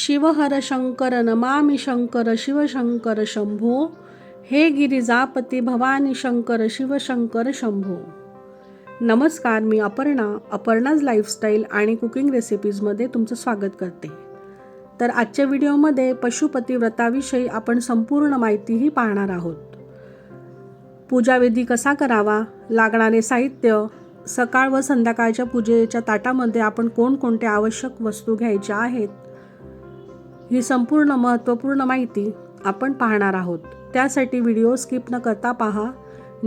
शिवहर शंकर नमामि शंकर शिवशंकर शंभो हे गिरिजापती भवानी शंकर शिवशंकर शंभो नमस्कार मी अपर्णा अपर्णाज लाईफस्टाईल आणि कुकिंग रेसिपीजमध्ये तुमचं स्वागत करते. तर आजच्या व्हिडिओमध्ये पशुपती व्रताविषयी आपण संपूर्ण माहितीही पाहणार आहोत. पूजाविधी कसा करावा लागणारे साहित्य सकाळ व संध्याकाळच्या पूजेच्या ताटामध्ये आपण कोणकोणत्या आवश्यक वस्तू घ्यायच्या आहेत ही संपूर्ण महत्त्वपूर्ण माहिती आपण पाहणार आहोत. त्यासाठी व्हिडिओ स्किप न करता पहा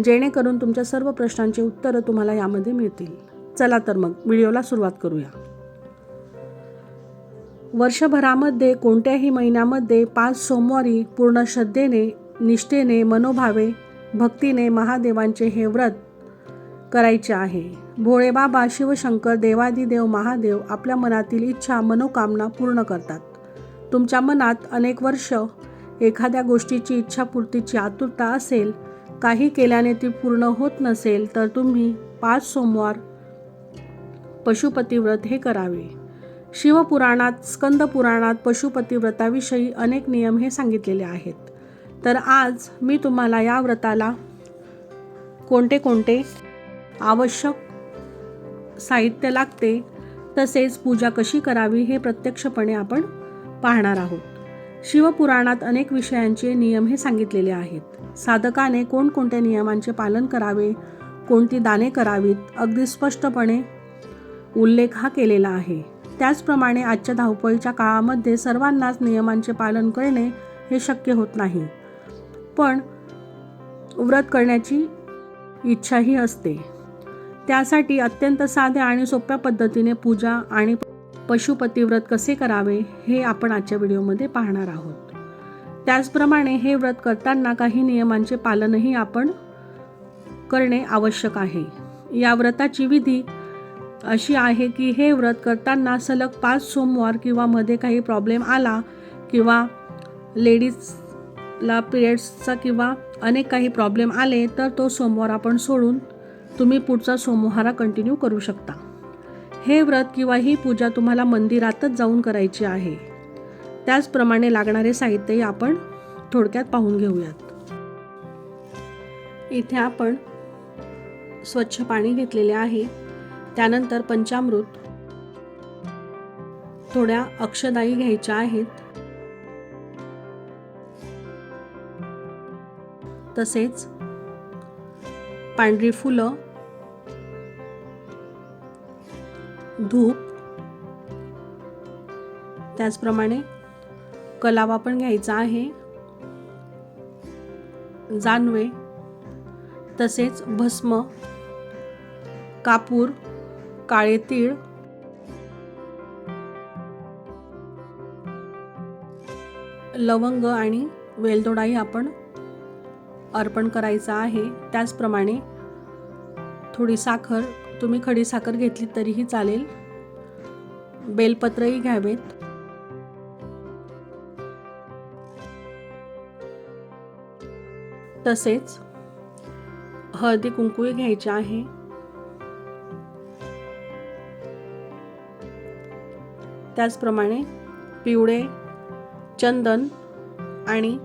जेणेकरून तुमच्या सर्व प्रश्नांची उत्तरं तुम्हाला यामध्ये मिळतील. चला तर मग व्हिडिओला सुरुवात करूया. वर्षभरामध्ये कोणत्याही महिन्यामध्ये पाच सोमवारी पूर्ण श्रद्धेने निष्ठेने मनोभावे भक्तीने महादेवांचे हे व्रत करायचे आहे. भोळेबाबा शिवशंकर देवादिदेव महादेव आपल्या मनातील इच्छा मनोकामना पूर्ण करतात. तुमच्या मनात अनेक वर्ष एखाद्या गोष्टीची इच्छापूर्तीची आतुरता असेल काही केल्याने ती पूर्ण होत नसेल तर तुम्ही पाच सोमवार पशुपती व्रत हे करावे. शिवपुराणात स्कंद पुराणात पशुपती व्रताविषयी अनेक नियम हे सांगितलेले आहेत. तर आज मी तुम्हाला या व्रताला कोणते कोणते आवश्यक साहित्य लागते तसेच पूजा कशी करावी हे प्रत्यक्षपणे आपण पाहणार आहोत. शिवपुराणात अनेक विषयांचे नियम हे सांगितलेले आहेत. साधकाने कोणकोणत्या नियमांचे पालन करावे कोणती दाने करावीत अगदी स्पष्टपणे उल्लेख हा केलेला आहे. त्याचप्रमाणे आजच्या धावपळीच्या काळामध्ये सर्वांनाच नियमांचे पालन करणे हे शक्य होत नाही. पण व्रत करण्याची इच्छाही असते. त्यासाठी अत्यंत साध्या आणि सोप्या पद्धतीने पूजा आणि पशुपती व्रत कसे करावे हे आपण आजच्या व्हिडिओमध्ये पाहणार आहोत. त्याचप्रमाणे हे व्रत करताना काही नियमांचे पालनही आपण करणे आवश्यक आहे. या व्रताची विधी अशी आहे की हे व्रत करताना सलग पाच सोमवार किंवा मध्ये काही प्रॉब्लेम आला किंवा लेडीजला पिरियड्सचा किंवा अनेक काही प्रॉब्लेम आले तर तो सोमवार आपण सोडून तुम्ही पुढचा सोमवारा कंटिन्यू करू शकता. हे व्रत किंवा ही पूजा तुम्हाला मंदिरातच जाऊन करायची आहे. त्याचप्रमाणे लागणारे साहित्यही आपण थोडक्यात पाहून घेऊयात. इथे आपण स्वच्छ पाणी घेतलेले आहे. त्यानंतर पंचामृत थोड्या अक्षदाई घ्यायच्या आहेत. तसेच पांढरी फुलं धूप. त्याचप्रमाणे कलावा पण घ्यायचा आहे. जानवे. तसेच भस्म कापूर काळे तीळ. लवंग आणि वेलदोडाही आपण अर्पण करायचा आहे. त्याचप्रमाणे थोडी साखर तुम्ही खडी साखर घेतली तरीही चालेल. बेलपत्रही घ्यावेत. तसेच हळदी कुंकूही घ्यायचे आहे. त्याचप्रमाणे पिवळे चंदन आणि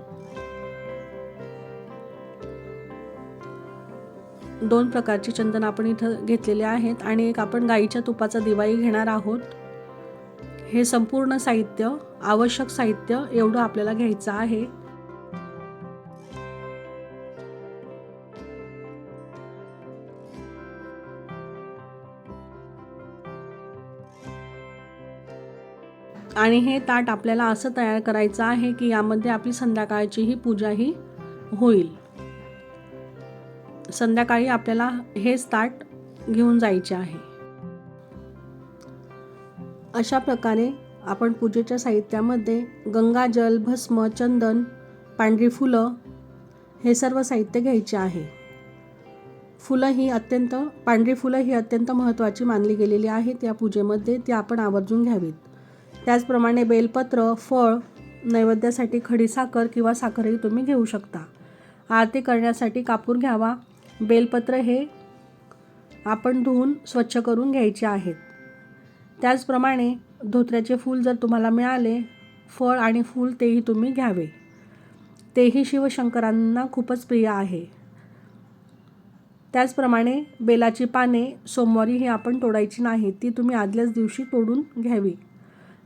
दोन प्रकारचे चंदन आपण इथं घेतलेले आहेत आणि एक आपण गाईच्या तुपाचा दिवाळी घेणार आहोत. हे संपूर्ण साहित्य आवश्यक साहित्य एवढं आपल्याला घ्यायचं आहे. आणि हे ताट आपल्याला असं तयार करायचं आहे की यामध्ये आपली संध्याकाळची ही पूजाही होईल. संध्याकाळी आपल्याला हेच ताट घेऊन जायचे आहे. अशा प्रकारे आपण पूजेच्या साहित्यामध्ये गंगाजल भस्म चंदन पांढरी फुलं हे सर्व साहित्य घ्यायचे आहे. फुलं ही अत्यंत पांढरी फुलं ही अत्यंत महत्त्वाची मानली गेलेली आहेत या पूजेमध्ये ती आपण आवर्जून घ्यावीत. त्याचप्रमाणे बेलपत्र फळ नैवेद्यासाठी खडीसाखर किंवा साखरही तुम्ही घेऊ शकता. आरती करण्यासाठी कापूर घ्यावा. बेलपत्र हे आपण धुवून स्वच्छ करून घ्यायचे आहेत. त्याचप्रमाणे धोत्र्याचे फूल जर तुम्हाला मिळाले फळ आणि फूल तेही तुम्ही घ्यावे. तेही शिवशंकरांना खूपच प्रिय आहे. त्याचप्रमाणे बेलाची पाने सोमवारी ही आपण तोडायची नाही ती तुम्ही आदल्याच दिवशी तोडून घ्यावी.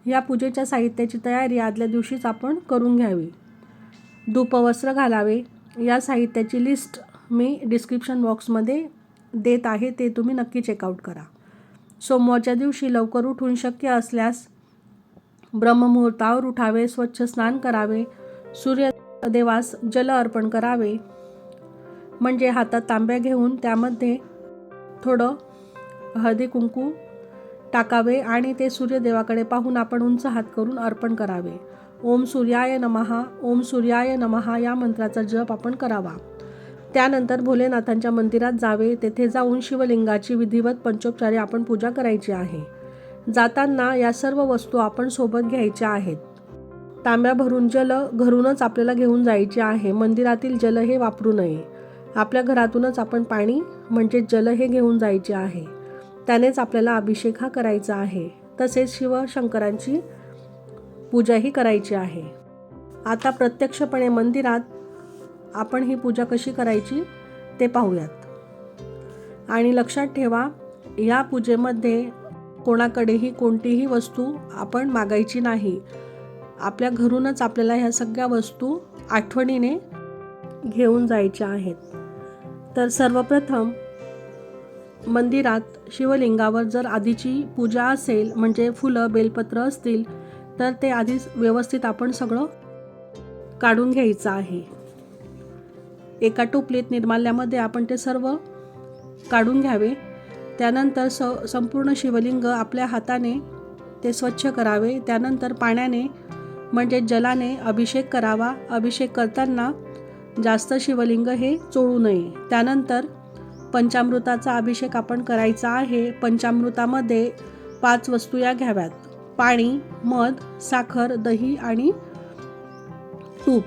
या पूजेच्या साहित्याची तयारी आदल्या दिवशीच आपण करून घ्यावी. धूपवस्त्र घालावे. या साहित्याची लिस्ट मी डिस्क्रिप्शन बॉक्समध्ये देत आहे ते तुम्ही नक्की चेकआउट करा. सोमवारच्या दिवशी लवकर उठून शक्य असल्यास ब्रह्ममुहूर्तावर उठावे स्वच्छ स्नान करावे सूर्यदेवास जल अर्पण करावे. म्हणजे हातात तांब्या घेऊन त्यामध्ये थोडं हळदी कुंकू टाकावे आणि ते सूर्यदेवाकडे पाहून आपण उंच हात करून अर्पण करावे. ओम सूर्याय नमहा ओम सूर्याय नमहा या मंत्राचा जप आपण करावा. त्यानंतर भोलेनाथांच्या मंदिरात जावे तेथे जाऊन शिवलिंगाची विधिवत पंचोपचारे आपण पूजा करायची आहे. जाताना या सर्व वस्तू आपण सोबत घ्यायच्या आहेत. तांब्या भरून जल घरूनच आपल्याला घेऊन जायचे आहे. मंदिरातील जल हे वापरू नये. आपल्या घरातूनच आपण पाणी म्हणजे जल हे घेऊन जायचे आहे. त्यानेच आपल्याला अभिषेक हा करायचा आहे. तसेच शिवशंकरांची पूजाही करायची आहे. आता प्रत्यक्षपणे मंदिरात आपण ही पूजा कशी करायची ते पाहूयात. आणि लक्षात ठेवा या पूजेमध्ये कोणाकडेही कोणतीही वस्तू आपण मागायची नाही. आपल्या घरूनच आपल्याला ह्या सगळ्या वस्तू आठवणीने घेऊन जायच्या आहेत. तर सर्वप्रथम मंदिरात शिवलिंगावर जर आधीची पूजा असेल म्हणजे फुलं बेलपत्र असतील तर ते आधीच व्यवस्थित आपण सगळं काढून घ्यायचं आहे. एका टोपलीत निर्माल्यामध्ये आपण ते सर्व काढून घ्यावे. त्यानंतर स संपूर्ण शिवलिंग आपल्या हाताने ते स्वच्छ करावे. त्यानंतर पाण्याने म्हणजे जलाने अभिषेक करावा. अभिषेक करताना जास्त शिवलिंग हे चोळू नये. त्यानंतर पंचामृताचा अभिषेक आपण करायचा आहे. पंचामृतामध्ये पाच वस्तू या घ्याव्यात. पाणी मध साखर दही आणि तूप.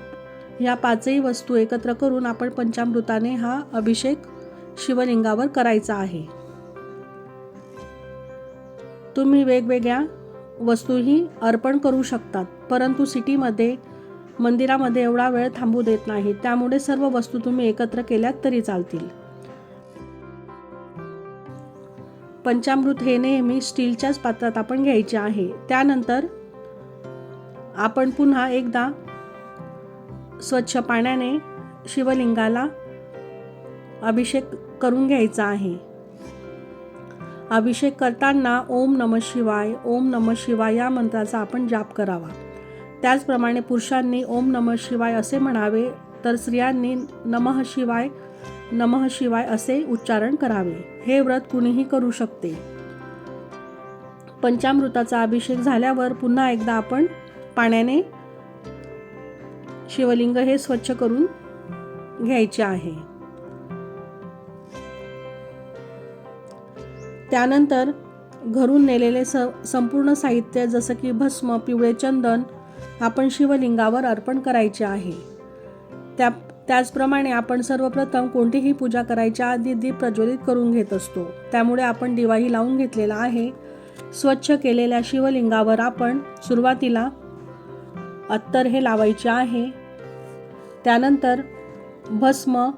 ह्या पाचही वस्तू एकत्र करून आपण पंचामृताने हा अभिषेक शिवलिंगावर करायचा आहे. तुम्ही वेगवेगळ्या वस्तूही अर्पण करू शकतात परंतु सिटीमध्ये मंदिरामध्ये एवढा वेळ थांबू देत नाही. त्यामुळे सर्व वस्तू तुम्ही एकत्र केल्यात तरी चालतील. पंचामृत हे नेहमी स्टीलच्याच पात्रात आपण घ्यायचे आहे. त्यानंतर आपण पुन्हा एकदा स्वच्छ पाण्याने शिवलिंगाला अभिषेक करून घ्यायचा आहे. अभिषेक करताना ओम नम शिवाय ओम नम शिवाय या मंत्राचा आपण जाप करावा. त्याचप्रमाणे पुरुषांनी ओम नम शिवाय असे म्हणावे तर स्त्रियांनी नमः शिवाय नमः शिवाय असे उच्चारण करावे. हे व्रत कुणीही करू शकते. पंचामृताचा अभिषेक झाल्यावर पुन्हा एकदा आपण पाण्याने शिवलिंग हे स्वच्छ करून घ्यायचे आहे. त्यानंतर घरून नेलेले स संपूर्ण साहित्य जसं की भस्म पिवळे चंदन आपण शिवलिंगावर अर्पण करायचे आहे. त्या त्याचप्रमाणे आपण सर्वप्रथम कोणतीही पूजा करायच्या आधी दीप प्रज्वलित करून घेत असतो. त्यामुळे आपण दिवाही लावून घेतलेला आहे. स्वच्छ केलेल्या शिवलिंगावर आपण सुरुवातीला अत्तर हे लावायचे आहे. त्यानंतर भस्म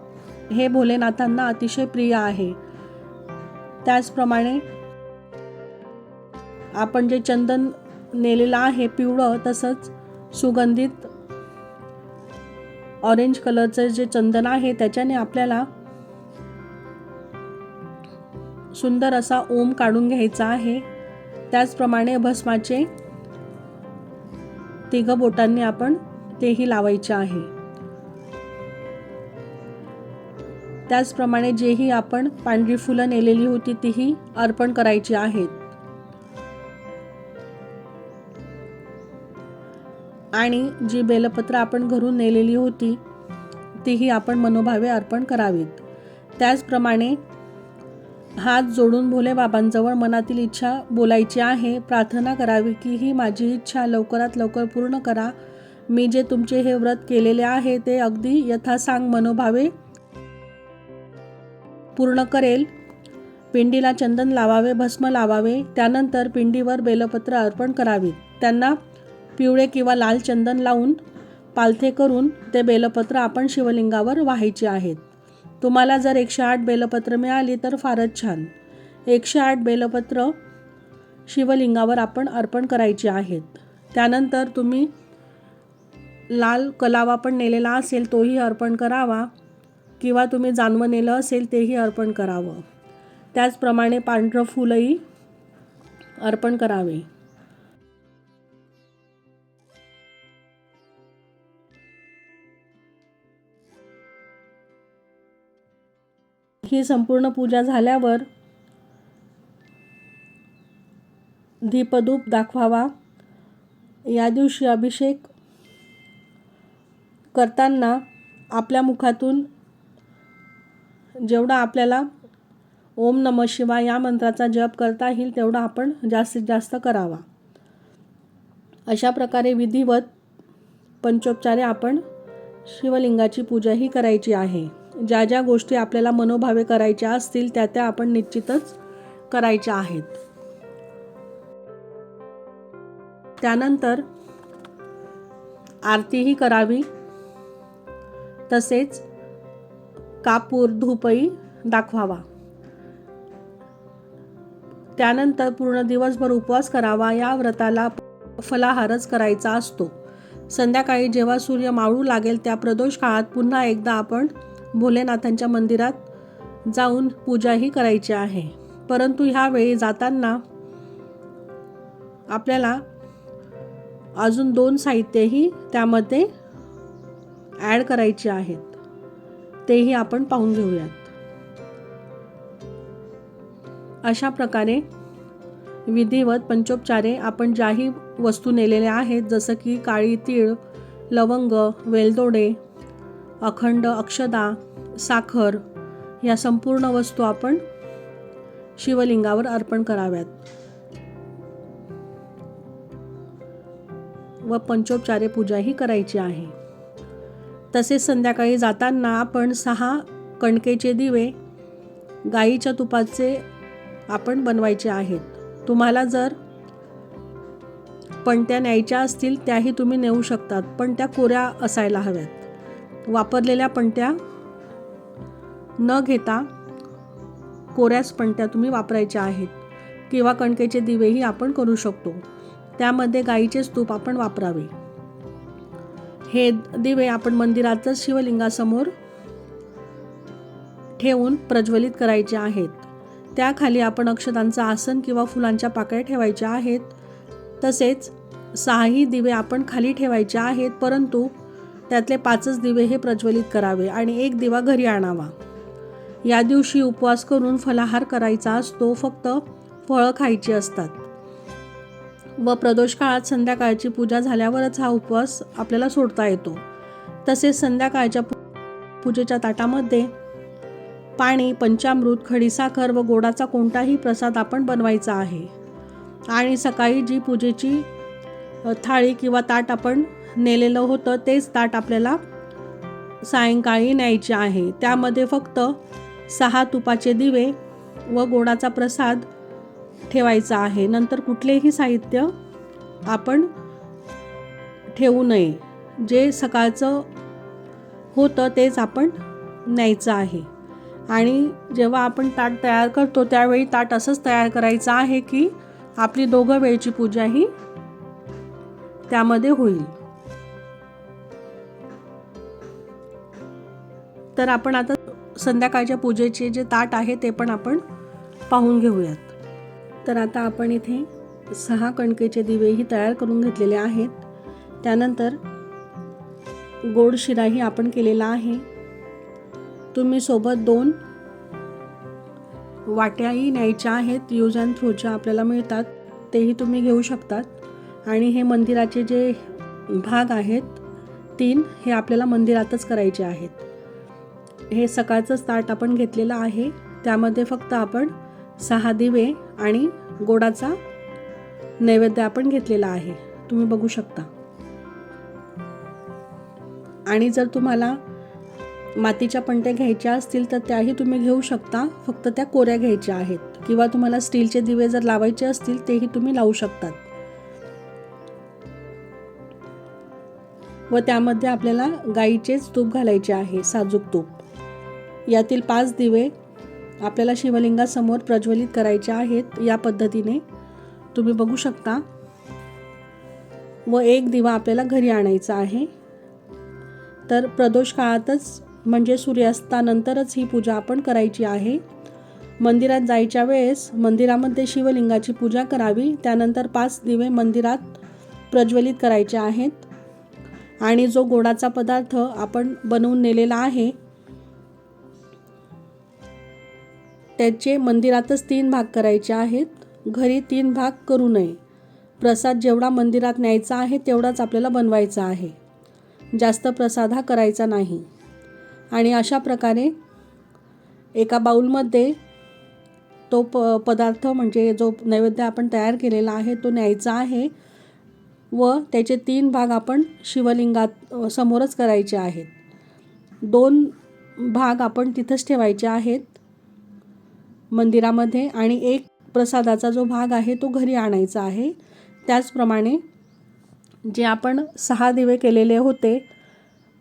हे भोलेनाथांना अतिशय प्रिय आहे. त्याचप्रमाणे आपण जे चंदन नेलेलं आहे पिवळं तसंच सुगंधित ऑरेंज कलरचं जे चंदन आहे त्याच्याने आपल्याला सुंदर असा ओम काढून घ्यायचा आहे. त्याचप्रमाणे भस्माचे तिघ बोटांनी आपण तेही लावायचे आहे. त्याचप्रमाणे जेही आपण पांढरी फुलं नेलेली होती तीही अर्पण करायची आहेत. आणि जी बेलपत्र आपण घरून नेलेली होती तीही आपण मनोभावे अर्पण करावीत. त्याचप्रमाणे हात जोडून भोले बाबांजवळ मनातील इच्छा बोलायची आहे. प्रार्थना करावी की ही माझी इच्छा लवकरात लवकर पूर्ण करा. मी जे तुमचे हे व्रत केलेले आहे ते अगदी यथासांग मनोभावे पूर्ण करेल. पिंडीला चंदन लावावे भस्म लावावे. त्यानंतर पिंडीवर बेलपत्र अर्पण करावी. त्यांना पिवळे किंवा लाल चंदन लावून पालथे करून ते बेलपत्र आपण शिवलिंगावर व्हायचे आहेत. तुम्हाला जर एकशे आठ बेलपत्र मिळाली तर फारच छान. एकशे आठ बेलपत्र शिवलिंगावर आपण अर्पण करायची आहेत. त्यानंतर तुम्ही लाल कलावा पण नेलेला असेल तोही अर्पण करावा. किंवा तुम्ही जानवं नेलं असेल तेही अर्पण करावं. त्याचप्रमाणे पांढरं फुलंही अर्पण करावे. ही संपूर्ण पूजा झाल्यावर दीपधूप दाखवावा. या दिवशी अभिषेक करताना आपल्या मुखातून जेवढा आपल्याला ओम नम शिवाय या मंत्राचा जप करता येईल तेवढा आपण जास्तीत जास्त करावा. अशा प्रकारे विधिवत पंचोपचारे आपण शिवलिंगाची पूजाही करायची आहे. ज्या ज्या गोष्टी आपल्याला मनोभावे करायच्या असतील त्या त्या आपण निश्चितच करायच्या आहेत. त्यानंतर आरतीही करावी. तसेच कापूर धूपही दाखवावा. त्यानंतर पूर्ण दिवसभर उपवास करावा. या व्रताला फलाहारच करायचा असतो. संध्याकाळी जेव्हा सूर्य मावळू लागेल त्या प्रदोष काळात पुन्हा एकदा आपण भोलेनाथांच्या मंदिरात जाऊन पूजाही करायची आहे. परंतु ह्यावेळी जाताना आपल्याला अजून दोन साहित्यही त्यामध्ये ॲड करायची आहेत. तेही आपण पाहून घेऊयात. अशा प्रकारे विधिवत पंचोपचारे आपण ज्याही वस्तू नेलेल्या आहेत जसं की काळी तीळ लवंग वेलदोडे अखंड अक्षदा साखर या संपूर्ण वस्तू आपण शिवलिंगावर अर्पण कराव्यात. व पंचोपचारे पूजाही करायची आहे. तसेच संध्याकाळी जाताना आपण सहा कणकेचे दिवे गाईच्या तुपाचे आपण बनवायचे आहेत. तुम्हाला जर पणत्या न्यायच्या असतील त्याही तुम्ही नेऊ शकतात पण त्या कोऱ्या असायला हव्यात. वापरलेल्या पणत्या न घेता कोऱ्याच पणत्या तुम्ही वापरायच्या आहेत. किंवा कणकेचे दिवेही आपण करू शकतो. त्यामध्ये गाईचेच तूप आपण वापरावे. हे दिवे आपण मंदिरातच शिवलिंगासमोर ठेवून प्रज्वलित करायचे आहेत. त्याखाली आपण अक्षतांचं आसन किंवा फुलांच्या पाकळ्या ठेवायच्या आहेत. तसेच सहाही दिवे आपण खाली ठेवायचे आहेत परंतु त्यातले पाचच दिवे हे प्रज्वलित करावे आणि एक दिवा घरी आणावा. या दिवशी उपवास करून फलाहार करायचा असतो फक्त फळं खायची असतात. व प्रदोष काळात संध्याकाळची पूजा झाल्यावरच हा उपवास आपल्याला सोडता येतो. तसेच संध्याकाळच्या पूजेच्या ताटामध्ये पाणी पंचामृत खडीसाखर व गोडाचा कोणताही प्रसाद आपण बनवायचा आहे. आणि सकाळी जी पूजेची थाळी किंवा ताट आपण नेलेलं होतं तेच ताट आपल्याला सायंकाळी न्यायचे आहे. त्यामध्ये फक्त सहा तुपाचे दिवे व गोडाचा प्रसाद ठेवायचा आहे. नंतर कुठलेही साहित्य आपण ठेवू नये. जे सकाळचं होतं तेच आपण न्यायचं आहे. आणि जेव्हा आपण ताट तयार करतो त्यावेळी ताट असंच तयार करायचं आहे की आपली दोघं वेळची पूजा ही त्यामध्ये होईल. तर आपण आता संध्याकाळच्या पूजेचे जे ताट आहे ते पण आपण पाहून घेऊयात. तर आता आपण इथे सहा कणकेचे दिवेही तयार करून घेतलेले आहेत. त्यानंतर गोड शिराही आपण केलेला आहे. तुम्ही सोबत दोन वाट्याही न्यायच्या आहेत. यूज अँड थ्रोच्या आपल्याला मिळतात. तेही तुम्ही घेऊ शकतात. आणि हे मंदिराचे जे भाग आहेत तीन हे आपल्याला मंदिरातच करायचे आहेत. हे सकाळचंच ताट आपण घेतलेलं आहे. त्यामध्ये फक्त आपण सहा दिवे आणि गोडाचा नैवेद्य आपण घेतलेला आहे. तुम्ही बघू शकता. आणि जर तुम्हाला मातीच्या पणत्या घ्यायच्या असतील तर त्याही तुम्ही घेऊ शकता. फक्त त्या कोऱ्या घ्यायच्या आहेत. किंवा तुम्हाला स्टीलचे दिवे जर लावायचे असतील तेही तुम्ही लावू शकतात. व त्यामध्ये आपल्याला गाईचेच तूप घालायचे आहे साजूक तूप. यातील पाच दिवे आपल्याला शिवलिंगासमोर प्रज्वलित करायचे आहेत या पद्धतीने. तुम्ही बघू शकता. व एक दिवा आपल्याला घरी आणायचा आहे. तर प्रदोष काळातच म्हणजे सूर्यास्तानंतरच ही पूजा आपण करायची आहे. मंदिरात जायच्या वेळेस मंदिरामध्ये शिवलिंगाची पूजा करावी. त्यानंतर पाच दिवे मंदिरात प्रज्वलित करायचे आहेत. आणि जो गोडाचा पदार्थ आपण बनवून नेलेला आहे त्याचे मंदिरातच तीन भाग करायचे आहेत. घरी तीन भाग करू नये. प्रसाद जेवढा मंदिरात न्यायचा आहे तेवढाच आपल्याला बनवायचा आहे. जास्त प्रसाद हा करायचा नाही. आणि अशा प्रकारे एका बाऊलमध्ये तो प पदार्थ म्हणजे जो नैवेद्य आपण तयार केलेला आहे तो न्यायचा आहे व त्याचे तीन भाग आपण शिवलिंगात समोरच करायचे आहेत. दोन भाग आपण तिथंच ठेवायचे आहेत. मंदिरामध्ये आणि एक प्रसादाचा जो भाग आहे तो घरी आणायचा आहे. त्याचप्रमाणे जे आपण सहा दिवे केलेले होते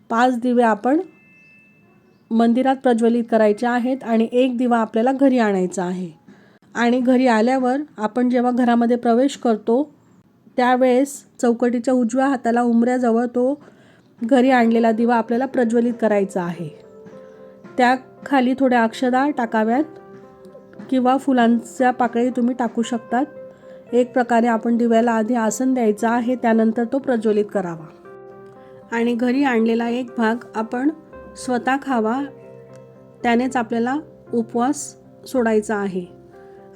पाच दिवे आपण मंदिरात प्रज्वलित करायचे आहेत आणि एक दिवा आपल्याला घरी आणायचा आहे. आणि घरी आल्यावर आपण जेव्हा घरामध्ये प्रवेश करतो त्यावेळेस चौकटीच्या उजव्या हाताला उंबऱ्याजवळ तो घरी आणलेला दिवा आपल्याला प्रज्वलित करायचा आहे. त्याखाली थोड्या अक्षदा टाकाव्यात. किंवा फुलांच्या पाकळी तुम्ही टाकू शकतात. एक प्रकारे आपण दिव्याला आधी आसन द्यायचं आहे त्यानंतर तो प्रज्वलित करावा. आणि घरी आणलेला एक भाग आपण स्वतः खावा त्यानेच आपल्याला उपवास सोडायचा आहे.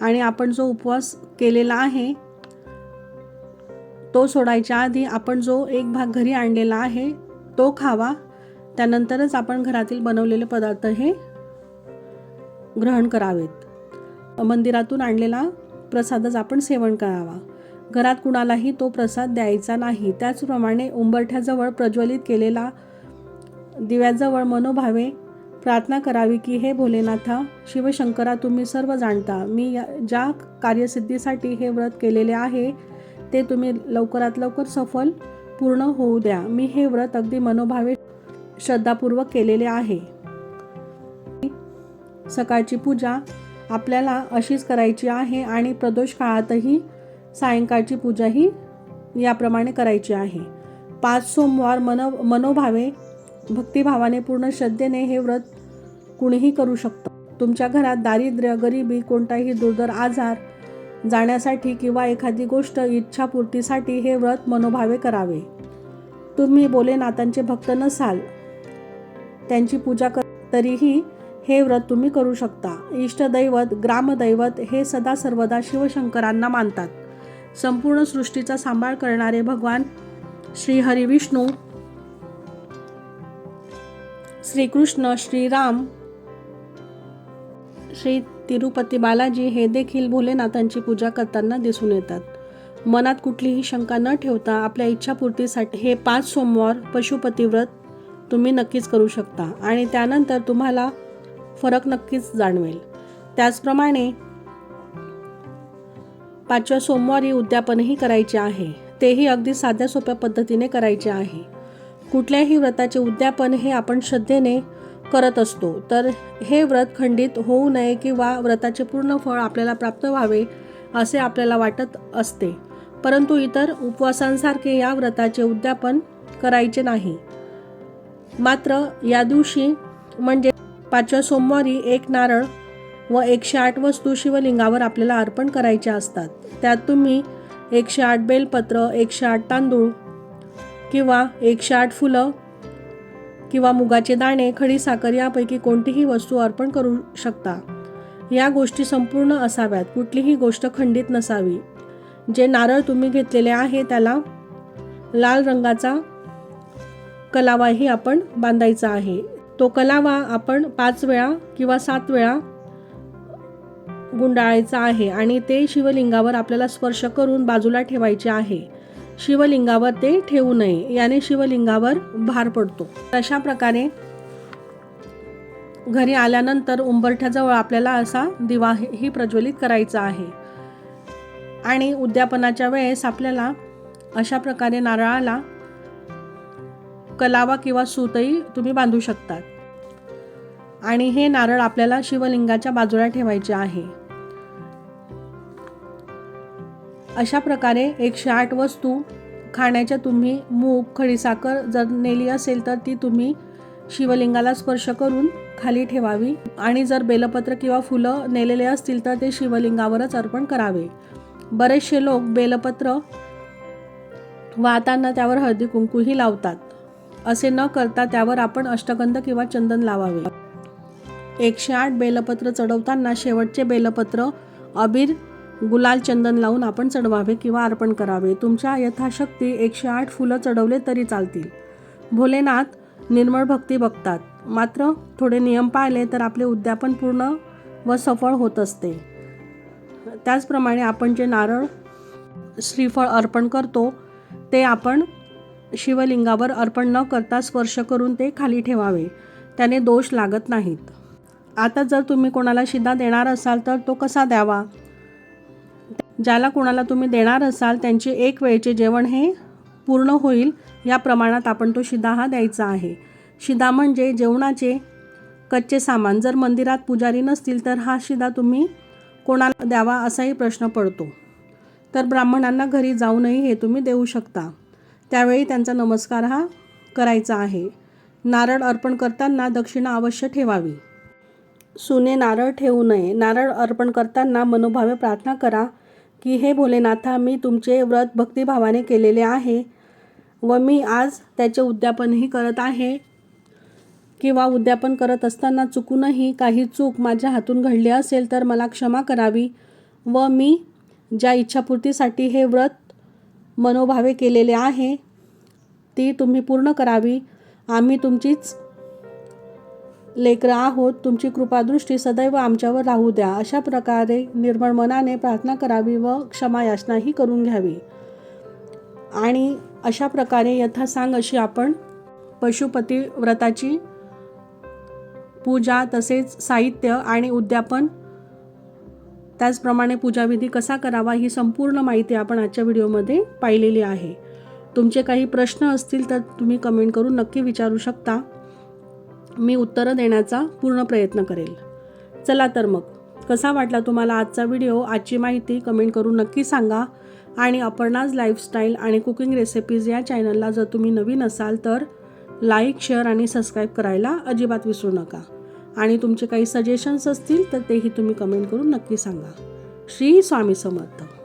आणि आपण जो उपवास केलेला आहे तो सोडायच्या आधी आपण जो एक भाग घरी आणलेला आहे तो खावा. त्यानंतरच आपण घरातील बनवलेले पदार्थ हे ग्रहण करावेत. मंदिरातून आणलेला प्रसादच आपण सेवन करावा. घरात कुणालाही तो प्रसाद द्यायचा नाही. त्याचप्रमाणे उंबरठ्याजवळ प्रज्वलित केलेला दिव्याजवळ मनोभावे प्रार्थना करावी की हे भोलेनाथा शिवशंकरा तुम्ही सर्व जाणता. मी या ज्या कार्यसिद्धीसाठी हे व्रत केलेले आहे ते तुम्ही लवकरात लवकर सफल पूर्ण होऊ द्या. मी हे व्रत अगदी मनोभावे श्रद्धापूर्वक केलेले आहे. सकाळची पूजा आपल्याला अशीच करायची आहे आणि प्रदोष काळातही सायंकाळची पूजाही याप्रमाणे करायची आहे. पाच सोमवार मनो मनोभावे भक्तिभावाने पूर्ण श्रद्धेने हे व्रत कुणीही करू शकतं. तुमच्या घरात दारिद्र्य गरिबी कोणताही दुर्धर आजार जाण्यासाठी किंवा एखादी गोष्ट इच्छापूर्तीसाठी हे व्रत मनोभावे करावे. तुम्ही बोलेनाथांचे भक्त नसाल त्यांची पूजा कर तरीही हे व्रत तुम्ही करू शकता. इष्टदैवत ग्रामदैवत हे सदा सर्वदा शिवशंकरांना मानतात. संपूर्ण सृष्टीचा सांभाळ करणारे भगवान श्री विष्णू श्रीकृष्ण श्रीराम श्री तिरुपती बालाजी हे देखील भोलेनाथांची पूजा करताना दिसून येतात. मनात कुठलीही शंका न ठेवता आपल्या इच्छापूर्तीसाठी हे पाच सोमवार पशुपती व्रत तुम्ही नक्कीच करू शकता. आणि त्यानंतर तुम्हाला फरक नक्कीच जाणवेल. त्याचप्रमाणे पाचव्या सोमवारी उद्यापनही करायचे आहे. तेही अगदी साध्या सोप्या पद्धतीने करायचे आहे. कुठल्याही व्रताचे उद्यापन हे आपण श्रद्धेने करत असतो. तर हे व्रत खंडित होऊ नये किंवा व्रताचे पूर्ण फळ आपल्याला प्राप्त व्हावे असे आपल्याला वाटत असते. परंतु इतर उपवासांसारखे या व्रताचे उद्यापन करायचे नाही. मात्र या दिवशी म्हणजे पाचव्या सोमवारी एक नारळ व एकशे आठ वस्तू शिवलिंगावर आपल्याला अर्पण करायच्या असतात. त्यात तुम्ही एकशे आठ बेलपत्र एकशे आठ तांदूळ किंवा एकशे आठ फुलं किंवा मुगाचे दाणे खडीसाखर यापैकी कोणतीही वस्तू अर्पण करू शकता. या गोष्टी संपूर्ण असाव्यात. कुठलीही गोष्ट खंडित नसावी. जे नारळ तुम्ही घेतलेले आहे त्याला लाल रंगाचा कलावाही आपण बांधायचा आहे. तो कलावा आपण पाच वेळा किंवा सात वेळा गुंडाळायचा आहे आणि ते शिवलिंगावर आपल्याला स्पर्श करून बाजूला ठेवायचे आहे. शिवलिंगावर ते ठेवू नये याने शिवलिंगावर भार पडतो. अशा प्रकारे घरी आल्यानंतर उंबरठ्याजवळ आपल्याला असा दिवा ही प्रज्वलित करायचा आहे. आणि उद्यापनाच्या वेळेस आपल्याला अशा प्रकारे नारळाला कलावा किंवा सूतही तुम्ही बांधू शकतात. आणि हे नारळ आपल्याला शिवलिंगाच्या बाजूला ठेवायचे आहे. अशा प्रकारे एकशे आठ वस्तू खाण्याच्या तुम्ही मूग खडीसाखर जर नेली असेल तर ती तुम्ही शिवलिंगाला स्पर्श करून खाली ठेवावी. आणि जर बेलपत्र किंवा फुलं नेलेले असतील तर ते शिवलिंगावरच अर्पण करावे. बरेचसे लोक बेलपत्र वाहताना त्यावर हळदी कुंकूही लावतात. असे न करता त्यावर आपण अष्टगंध किंवा चंदन लावावे. एकशे आठ बेलपत्र चढवताना शेवटचे बेलपत्र अबीर गुलाल चंदन लावून आपण चढवावे किंवा अर्पण करावे. तुमच्या यथाशक्ती एकशे आठ फुलं चढवले तरी चालतील. भोलेनाथ निर्मळ भक्ती बघतात. मात्र थोडे नियम पाळले तर आपले उद्यापन पूर्ण व सफळ होत असते. त्याचप्रमाणे आपण जे नारळ श्रीफळ अर्पण करतो ते आपण शिवलिंगावर अर्पण न करता स्पर्श करून ते खाली ठेवावे. त्याने दोष लागत नाहीत. आता जर तुम्ही कोणाला शिदा देणार असाल तर तो कसा द्यावा? ज्याला कोणाला तुम्ही देणार असाल त्यांचे एक वेळचे जेवण हे पूर्ण होईल या प्रमाणात आपण तो शिदा हा द्यायचा आहे. शिदा म्हणजे जेवणाचे कच्चे सामान. जर मंदिरात पुजारी नसतील तर हा शिदा तुम्ही कोणाला द्यावा असाही प्रश्न पडतो. तर ब्राह्मणांना घरी जाऊनही हे तुम्ही देऊ शकता. त्यावेळी त्यांचा नमस्कार हा करायचा आहे. नारळ अर्पण करताना दक्षिणा अवश्य ठेवावी. सुने नारळ ठेवू नये. नारळ अर्पण करताना मनोभावे प्रार्थना करा की हे भोलेनाथा मी तुमचे व्रत भक्तिभावाने केलेले आहे व मी आज त्याचे उद्यापनही करत आहे किंवा उद्यापन करत असताना चुकूनही काही चूक माझ्या हातून घडली असेल तर मला क्षमा करावी व मी ज्या इच्छापूर्तीसाठी हे व्रत मनोभावे केलेले आहे ती तुम्ही पूर्ण करावी. आम्ही तुमचीच लेकरं आहोत तुमची कृपादृष्टी सदैव आमच्यावर राहू द्या. अशा प्रकारे निर्मळ मनाने प्रार्थना करावी व क्षमायाचनाही करून घ्यावी. आणि अशा प्रकारे यथासांग अशी आपण पशुपती व्रताची पूजा तसेच साहित्य आणि उद्यापन त्याचप्रमाणे पूजाविधी कसा करावा ही संपूर्ण माहिती आपण आजच्या व्हिडिओमध्ये पाहिलेली आहे. तुमचे काही प्रश्न असतील तर तुम्ही कमेंट करून नक्की विचारू शकता. मी उत्तरं देण्याचा पूर्ण प्रयत्न करेल. चला तर मग. कसा वाटला तुम्हाला आजचा व्हिडिओ? आजची माहिती कमेंट करून नक्की सांगा. आणि अपर्णाज लाईफस्टाईल आणि कुकिंग रेसिपीज या चॅनलला जर तुम्ही नवीन असाल तर लाईक शेअर आणि सबस्क्राईब करायला अजिबात विसरू नका. आणि तुमचे काही सजेशन्स असतील तर तेही तुम्ही कमेंट करून नक्की सांगा. श्री स्वामी समर्थ.